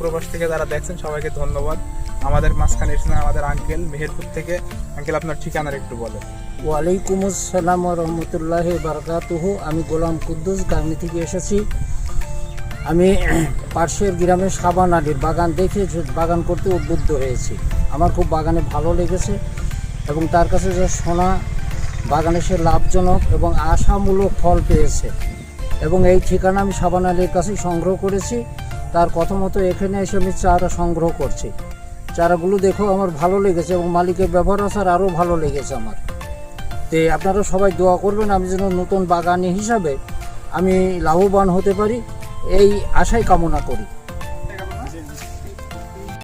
প্রবাস থেকে যারা দেখছেন, সবাইকে ধন্যবাদ। আমাদের মাঝখানে এসেছেন আমাদের আঙ্কেল মেহেরপুর থেকে। আঙ্কেল আপনার ঠিকানার একটু বলেন। ওয়ালাইকুম আসসালাম রহমতুল্লাহ বারকাতুহ। আমি গোলাম কুদ্দুস, গাংনি থেকে এসেছি। আমি পার্শ্বের গ্রামে সাবান আলীর বাগান দেখে বাগান করতে উদ্বুদ্ধ হয়েছি। আমার খুব বাগানে ভালো লেগেছে এবং তার কাছে যে সোনা বাগানে সে লাভজনক এবং আশামূলক ফল পেয়েছে। এবং এই ঠিকানা আমি সাবান আলীর কাছেই সংগ্রহ করেছি। তার কথা মতো এখানে এসে আমি চারা সংগ্রহ করছি। চারাগুলো দেখো আমার ভালো লেগেছে এবং মালিকের ব্যবহার আসার আরও ভালো লেগেছে আমার। তে আপনারা সবাই দোয়া করবেন আমি যেন নতুন বাগানি হিসাবে আমি লাভবান হতে পারি। এই আশাই কামনা করি।